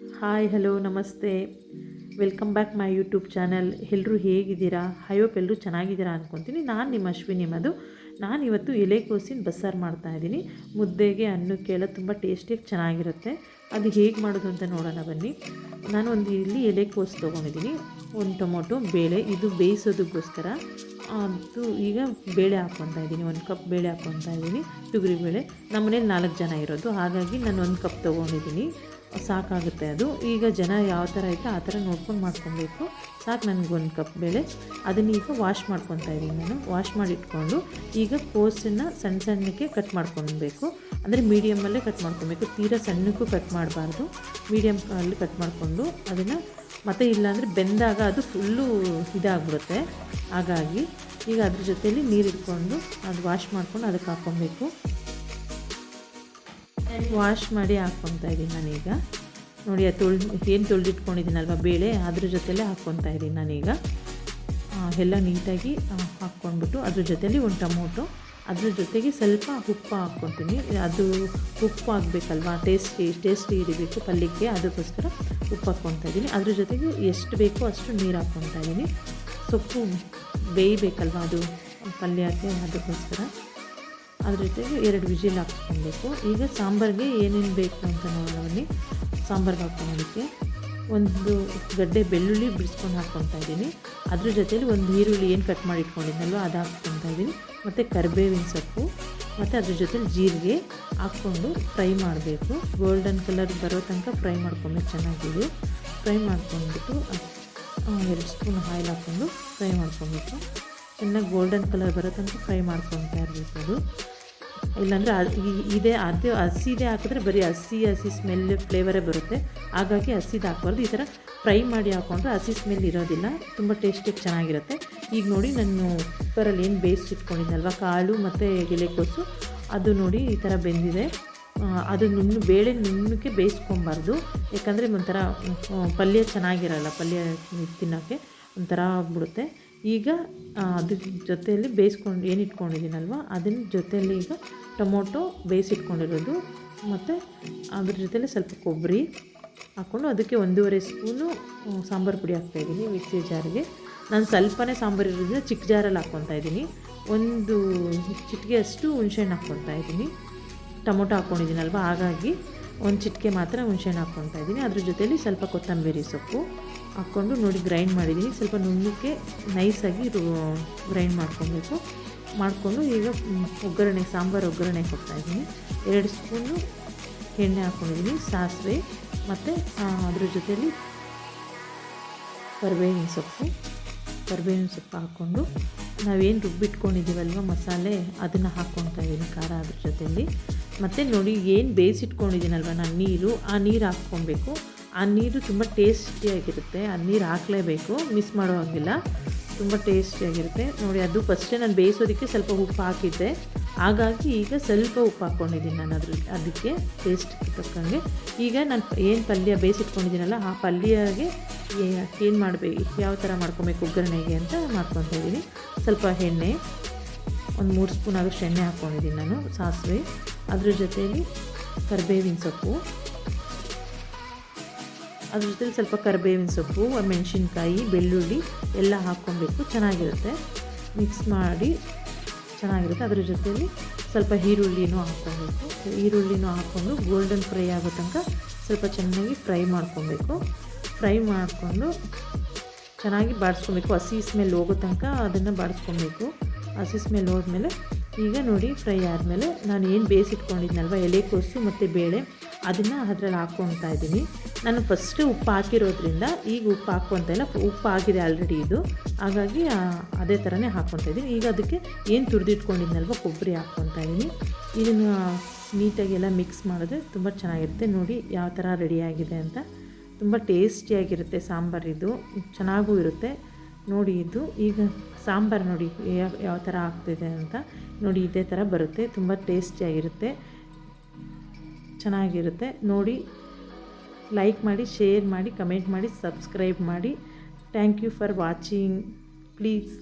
Hi hello ನಮಸ್ತೆ. Welcome back my YouTube channel ಎಲ್ಲರೂ ಹೇಗಿದ್ದೀರಾ? ಹಯೋಪ್ ಎಲ್ಲರೂ ಚೆನ್ನಾಗಿದ್ದೀರಾ ಅಂದ್ಕೊತೀನಿ ನಾನು ನಿಮ್ಮ ಅಶ್ವಿನಿ ಮದು ನಾನು ಇವತ್ತು ಎಲೆಕೋಸಿನ ಬಸ್ಸಾರು ಮಾಡ್ತಾ ಇದ್ದೀನಿ. ಮುದ್ದೆಗೆ ಅನ್ನಕ್ಕೆಲ್ಲ ತುಂಬ ಟೇಸ್ಟಿಯಾಗಿ ಚೆನ್ನಾಗಿರುತ್ತೆ. ಅದು ಹೇಗೆ ಮಾಡೋದು ಅಂತ ನೋಡೋಣ ಬನ್ನಿ. ನಾನು ಒಂದು ಇಲ್ಲಿ ಎಲೆಕೋಸು ತೊಗೊಂಡಿದ್ದೀನಿ. ಒಂದು ಟೊಮೊಟೊ, ಬೇಳೆ. ಇದು ಬೇಯಿಸೋದಕ್ಕೋಸ್ಕರ. ಅದು ಈಗ ಬೇಳೆ ಹಾಕ್ಕೊತಾ ಇದ್ದೀನಿ. ಒಂದು ಕಪ್ ಬೇಳೆ ಹಾಕ್ಕೊತಾ ಇದ್ದೀನಿ. ತೊಗರಿಬೇಳೆ. ನಮ್ಮ ಮನೇಲಿ ನಾಲ್ಕು ಜನ ಇರೋದು. ಹಾಗಾಗಿ ನಾನು ಒಂದು ಕಪ್ ತೊಗೊಂಡಿದ್ದೀನಿ. ಸಾಕಾಗುತ್ತೆ ಅದು. ಈಗ ಜನ ಯಾವ ಥರ ಐತೆ ಆ ಥರ ನೋಡ್ಕೊಂಡು ಮಾಡ್ಕೊಬೇಕು. ಸಾಕು ನನಗೆ ಒಂದು ಕಪ್ ಬೇಳೆ. ಅದನ್ನ ಈಗ ವಾಶ್ ಮಾಡ್ಕೊತಾ ಇದ್ದೀನಿ ನಾನು. ವಾಶ್ ಮಾಡಿ ಇಟ್ಕೊಂಡು ಈಗ ಕೋಸನ್ನು ಸಣ್ಣ ಸಣ್ಣಕ್ಕೆ ಕಟ್ ಮಾಡ್ಕೊಬೇಕು. ಅಂದರೆ ಮೀಡಿಯಮಲ್ಲೇ ಕಟ್ ಮಾಡ್ಕೊಬೇಕು. ತೀರಾ ಸಣ್ಣಕ್ಕೂ ಕಟ್ ಮಾಡಬಾರ್ದು. ಮೀಡಿಯಮ್ ಅಲ್ಲಿ ಕಟ್ ಮಾಡಿಕೊಂಡು ಅದನ್ನು ಮತ್ತು ಇಲ್ಲಾಂದರೆ ಬೆಂದಾಗ ಅದು ಫುಲ್ಲು ಇದಾಗ್ಬಿಡುತ್ತೆ. ಹಾಗಾಗಿ ಈಗ ಅದ್ರ ಜೊತೆಯಲ್ಲಿ ನೀರು ಇಟ್ಕೊಂಡು ಅದು ವಾಶ್ ಮಾಡ್ಕೊಂಡು ಅದಕ್ಕೆ ಹಾಕ್ಕೊಬೇಕು. ವಾಶ್ ಮಾಡಿ ಹಾಕ್ಕೊತಾ ಇದ್ದೀನಿ ನಾನೀಗ. ನೋಡಿ ಅದು ತೊಳ್ದು ಏನು ತೊಳೆದಿಟ್ಕೊಂಡಿದ್ದೀನಲ್ವ? ಬೇಳೆ ಅದ್ರ ಜೊತೆಲೇ ಹಾಕ್ಕೊತಾ ಇದ್ದೀನಿ ನಾನೀಗ. ಆ, ಎಲ್ಲ ನೀಟಾಗಿ ಆ, ಹಾಕ್ಕೊಂಡ್ಬಿಟ್ಟು ಅದ್ರ ಜೊತೆಲಿ ಒಂದು ಟೊಮೊಟೊ. ಅದ್ರ ಜೊತೆಗೆ ಸ್ವಲ್ಪ ಉಪ್ಪು ಹಾಕ್ಕೊತೀನಿ. ಅದು ಉಪ್ಪು ಹಾಕ್ಬೇಕಲ್ವಾ? ಟೇಸ್ಟಿ ಟೇಸ್ಟಿ ಹಿಡಿಬೇಕು ಪಲ್ಯಕ್ಕೆ. ಅದಕ್ಕೋಸ್ಕರ ಉಪ್ಪು ಹಾಕ್ಕೊತಾ ಇದ್ದೀನಿ. ಅದ್ರ ಜೊತೆಗೆ ಎಷ್ಟು ಬೇಕೋ ಅಷ್ಟು ನೀರು ಹಾಕ್ಕೊತಾ ಇದ್ದೀನಿ. ಸೊಪ್ಪು ಬೇಯಬೇಕಲ್ವ ಅದು? ಪಲ್ಯಕ್ಕೆ ಅದಕ್ಕೋಸ್ಕರ. ಅದ್ರ ಜೊತೆಗೆ ಎರಡು ವಿಜಿಲ್ ಹಾಕ್ಸ್ಕೊಬೇಕು. ಈಗ ಸಾಂಬಾರಿಗೆ ಏನೇನು ಬೇಕು ಅಂತ ನೋಡೋಣ ಸಾಂಬಾರ್ಗೆ ಹಾಕ್ಕೊಳೋದಕ್ಕೆ ಒಂದು ಗಡ್ಡೆ ಬೆಳ್ಳುಳ್ಳಿ ಬಿಡಿಸ್ಕೊಂಡು ಹಾಕ್ಕೊತಾ ಇದ್ದೀನಿ. ಅದ್ರ ಜೊತೇಲಿ ಒಂದು ಈರುಳ್ಳಿ ಏನು ಕಟ್ ಮಾಡಿ ಇಟ್ಕೊಂಡಿದ್ನಲ್ವ ಅದು ಹಾಕ್ಕೊತಾ ಇದ್ದೀನಿ. ಮತ್ತು ಕರಿಬೇವಿನ ಸೊಪ್ಪು, ಮತ್ತು ಅದ್ರ ಜೊತೆಲಿ ಜೀರಿಗೆ ಹಾಕ್ಕೊಂಡು ಫ್ರೈ ಮಾಡಬೇಕು. ಗೋಲ್ಡನ್ ಕಲರ್ ಬರೋ ತನಕ ಫ್ರೈ ಮಾಡ್ಕೊಂಡು ಚೆನ್ನಾಗಿದೆ. ಫ್ರೈ ಮಾಡ್ಕೊಂಡ್ಬಿಟ್ಟು ಎರಡು ಸ್ಪೂನ್ ಆಯಿಲ್ ಹಾಕ್ಕೊಂಡು ಫ್ರೈ ಮಾಡ್ಕೊಬೇಕು. ಚೆನ್ನಾಗಿ ಗೋಲ್ಡನ್ ಕಲರ್ ಬರೋ ತನಕ ಫ್ರೈ ಮಾಡ್ಕೊತಾ ಇರಬೇಕು ಅದು. ಇಲ್ಲಾಂದರೆ ಇದೇ ಅದು ಹಸಿದೇ ಹಾಕಿದ್ರೆ ಬರೀ ಹಸಿ ಹಸಿ ಸ್ಮೆಲ್ ಫ್ಲೇವರೇ ಬರುತ್ತೆ. ಹಾಗಾಗಿ ಹಸಿದು ಹಾಕ್ಬಾರ್ದು. ಈ ಥರ ಫ್ರೈ ಮಾಡಿ ಹಾಕ್ಕೊಂಡ್ರೆ ಹಸಿ ಸ್ಮೆಲ್ ಇರೋದಿಲ್ಲ. ತುಂಬ ಟೇಸ್ಟಿಗೆ ಚೆನ್ನಾಗಿರುತ್ತೆ. ಈಗ ನೋಡಿ ನಾನು ಕುಕ್ಕರಲ್ಲಿ ಏನು ಬೇಯಿಸಿಟ್ಕೊಂಡಿದ್ದಲ್ವ ಕಾಳು ಮತ್ತು ಎಲೆಕೋಸು. ಅದು ನೋಡಿ ಈ ಥರ ಬೆಂದಿದೆ. ಅದು ನುಣ್ಣು ಬೇಳೆ ನುಣ್ಣಕ್ಕೆ ಬೇಯಿಸ್ಕೊಬಾರ್ದು. ಯಾಕಂದರೆ ಒಂಥರ ಪಲ್ಯ ಚೆನ್ನಾಗಿರಲ್ಲ. ಪಲ್ಯ ತಿನ್ನೋಕ್ಕೆ ಒಂಥರ ಆಗ್ಬಿಡುತ್ತೆ. ಈಗ ಅದ್ರ ಜೊತೆಯಲ್ಲಿ ಬೇಯಿಸ್ಕೊಂಡು, ಏನು ಇಟ್ಕೊಂಡಿದ್ದೀನಲ್ವ? ಅದನ್ನ ಜೊತೆಯಲ್ಲಿ ಈಗ ಟೊಮೊಟೊ ಬೇಯಿಸಿಟ್ಕೊಂಡಿರೋದು ಮತ್ತು ಅದ್ರ ಜೊತೆಲಿ ಸ್ವಲ್ಪ ಕೊಬ್ಬರಿ ಹಾಕ್ಕೊಂಡು ಅದಕ್ಕೆ ಒಂದೂವರೆ ಸ್ಪೂನು ಸಾಂಬಾರು ಪುಡಿ ಹಾಕ್ತಾಯಿದ್ದೀನಿ ಮಿಕ್ಸಿ ಜಾರಿಗೆ. ನಾನು ಸ್ವಲ್ಪನೇ ಸಾಂಬಾರು ಇರೋದ್ರಿಂದ ಚಿಕ್ಕ ಜಾರಲ್ಲಿ ಹಾಕ್ಕೊತಾ ಇದ್ದೀನಿ. ಒಂದು ಚಿಟಿಗೆ ಅಷ್ಟು ಹುಣ್ಸೆಹಣ್ಣು ಹಾಕ್ಕೊತಾ ಇದ್ದೀನಿ. ಟೊಮೊಟೊ ಹಾಕ್ಕೊಂಡಿದ್ದೀನಲ್ವ? ಹಾಗಾಗಿ ಒಂದು ಚಿಟಿಕೆ ಮಾತ್ರ ಹುಣ್ಸೆಹಣ್ಣು ಹಾಕ್ಕೊತಾ ಇದ್ದೀನಿ. ಅದ್ರ ಜೊತೆಯಲ್ಲಿ ಸ್ವಲ್ಪ ಕೊತ್ತಂಬರಿ ಸೊಪ್ಪು ಹಾಕ್ಕೊಂಡು ನೋಡಿ ಗ್ರೈಂಡ್ ಮಾಡಿದ್ದೀನಿ. ಸ್ವಲ್ಪ ನುಣ್ಣಕ್ಕೆ ನೈಸಾಗಿ ಗ್ರೈಂಡ್ ಮಾಡ್ಕೊಬೇಕು. ಮಾಡಿಕೊಂಡು ಈಗ ಒಗ್ಗರಣೆ, ಸಾಂಬಾರು ಒಗ್ಗರಣೆ ಇದ್ದೀನಿ. ಎರಡು ಸ್ಪೂನು ಎಣ್ಣೆ ಹಾಕ್ಕೊಂಡಿದ್ದೀನಿ. ಸಾಸಿವೆ ಮತ್ತು ಅದ್ರ ಜೊತೆಲಿ ಕರಿಬೇವಿನ ಸೊಪ್ಪು. ಕರಿಬೇವಿನ ಸೊಪ್ಪು ಹಾಕ್ಕೊಂಡು ನಾವೇನು ರುಬ್ಬಿಟ್ಕೊಂಡಿದ್ದೀವಲ್ವ ಮಸಾಲೆ, ಅದನ್ನು ಹಾಕ್ಕೊತಾ ಇದ್ದೀನಿ ಖಾರ ಅದ್ರ ಜೊತೆಲಿ. ಮತ್ತು ನೋಡಿ ಏನು ಬೇಯಿಸಿಟ್ಕೊಂಡಿದ್ದೀನಲ್ವ ನಾನು ನೀರು? ಆ ನೀರು ಹಾಕ್ಕೊಬೇಕು. ಆ ನೀರು ತುಂಬ ಟೇಸ್ಟಿಯಾಗಿರುತ್ತೆ ಆ ನೀರು ಹಾಕಲೇಬೇಕು. ಮಿಸ್ ಮಾಡೋ ಹಾಗಿಲ್ಲ. ತುಂಬ ಟೇಸ್ಟಿಯಾಗಿರುತ್ತೆ ನೋಡಿ, ಅದು ಫಸ್ಟೇ ನಾನು ಬೇಯಿಸೋದಕ್ಕೆ ಸ್ವಲ್ಪ ಉಪ್ಪು ಹಾಕಿದ್ದೆ. ಹಾಗಾಗಿ ಈಗ ಸ್ವಲ್ಪ ಉಪ್ಪು ಹಾಕ್ಕೊಂಡಿದ್ದೀನಿ ನಾನು ಅದ್ರ ಅದಕ್ಕೆ ಟೇಸ್ಟ್ ತಕ್ಕಂಗೆ. ಈಗ ನಾನು ಏನು ಪಲ್ಯ ಬೇಯಿಸಿಟ್ಕೊಂಡಿದ್ದೀನಲ್ಲ, ಆ ಪಲ್ಯಗೆ ಏನು ಮಾಡಬೇಕು ಯಾವ ಥರ ಮಾಡ್ಕೊಬೇಕು ಒಗ್ಗರಣೆಗೆ ಅಂತ ಮಾಡ್ಕೊತಾ ಇದ್ದೀನಿ ಸ್ವಲ್ಪ ಎಣ್ಣೆ ಒಂದು ಮೂರು ಸ್ಪೂನ್ ಆದಷ್ಟು ಎಣ್ಣೆ ಹಾಕ್ಕೊಂಡಿದ್ದೀನಿ ನಾನು, ಸಾಸಿವೆ. ಅದ್ರ ಜೊತೆಯಲ್ಲಿ ಕರಿಬೇವಿನ ಸೊಪ್ಪು. ಅದ್ರ ಜೊತೆಲಿ ಸ್ವಲ್ಪ ಕರಿಬೇವಿನ ಸೊಪ್ಪು, ಮೆಣಸಿನ್ಕಾಯಿ, ಬೆಳ್ಳುಳ್ಳಿ ಎಲ್ಲ ಹಾಕ್ಕೊಬೇಕು ಚೆನ್ನಾಗಿರುತ್ತೆ. ಮಿಕ್ಸ್ ಮಾಡಿ ಚೆನ್ನಾಗಿರುತ್ತೆ. ಅದ್ರ ಜೊತೆಯಲ್ಲಿ ಸ್ವಲ್ಪ ಈರುಳ್ಳಿನೂ ಹಾಕ್ಕೊಬೇಕು. ಈರುಳ್ಳಿನೂ ಹಾಕ್ಕೊಂಡು ಗೋಲ್ಡನ್ ಫ್ರೈ ಆಗೋ ತನಕ ಸ್ವಲ್ಪ ಚೆನ್ನಾಗಿ ಫ್ರೈ ಮಾಡ್ಕೊಬೇಕು. ಫ್ರೈ ಮಾಡಿಕೊಂಡು ಚೆನ್ನಾಗಿ ಬಾಡಿಸ್ಕೊಬೇಕು ಹಸಿ ಸ್ಮೆಲ್ ಹೋಗೋ ತನಕ ಅದನ್ನು ಬಾಡಿಸ್ಕೊಬೇಕು ಹಸಿ ಸ್ಮೆಲ್ ಹೋದ್ಮೇಲೆ ಈಗ ನೋಡಿ ಫ್ರೈ ಆದಮೇಲೆ ನಾನು ಏನು ಬೇಯಿಸಿಟ್ಕೊಂಡಿದ್ನಲ್ವ ಎಲೆಕೋಸು ಮತ್ತು ಬೇಳೆ, ಅದನ್ನು ಅದ್ರಲ್ಲಿ ಹಾಕ್ಕೊತಾ ಇದ್ದೀನಿ. ನಾನು ಫಸ್ಟು ಉಪ್ಪು ಹಾಕಿರೋದ್ರಿಂದ ಈಗ ಉಪ್ಪು ಹಾಕ್ಕೊತಾ ಇಲ್ಲ. ಉಪ್ಪು ಆಗಿದೆ ಆಲ್ರೆಡಿ ಇದು. ಹಾಗಾಗಿ ಅದೇ ಥರನೇ ಹಾಕ್ಕೊತಾ ಇದ್ದೀನಿ. ಈಗ ಅದಕ್ಕೆ ಏನು ತುರಿದಿಟ್ಕೊಂಡಿದ್ನಲ್ವ ಕೊಬ್ಬರಿ ಹಾಕ್ಕೊತಾ ಇದ್ದೀನಿ. ಇದನ್ನು ನೀಟಾಗಿ ಎಲ್ಲ ಮಿಕ್ಸ್ ಮಾಡಿದ್ರೆ ತುಂಬ ಚೆನ್ನಾಗಿರುತ್ತೆ. ನೋಡಿ ಯಾವ ಥರ ರೆಡಿಯಾಗಿದೆ ಅಂತ. ತುಂಬ ಟೇಸ್ಟಿಯಾಗಿರುತ್ತೆ ಸಾಂಬಾರಿದು ಚೆನ್ನಾಗೂ ಇರುತ್ತೆ. ನೋಡಿ ಇದು. ಈಗ ಸಾಂಬಾರು ನೋಡಿ, ಯಾವ ಯಾವ ಥರ ಆಗ್ತಿದೆ ಅಂತ. ನೋಡಿ ಇದೇ ಥರ ಬರುತ್ತೆ, ತುಂಬ ಟೇಸ್ಟಿಯಾಗಿರುತ್ತೆ ಚೆನ್ನಾಗಿರುತ್ತೆ. ನೋಡಿ ಲೈಕ್ ಮಾಡಿ ಶೇರ್ ಮಾಡಿ ಕಮೆಂಟ್ ಮಾಡಿ ಸಬ್ಸ್ಕ್ರೈಬ್ ಮಾಡಿ. Thank you for watching please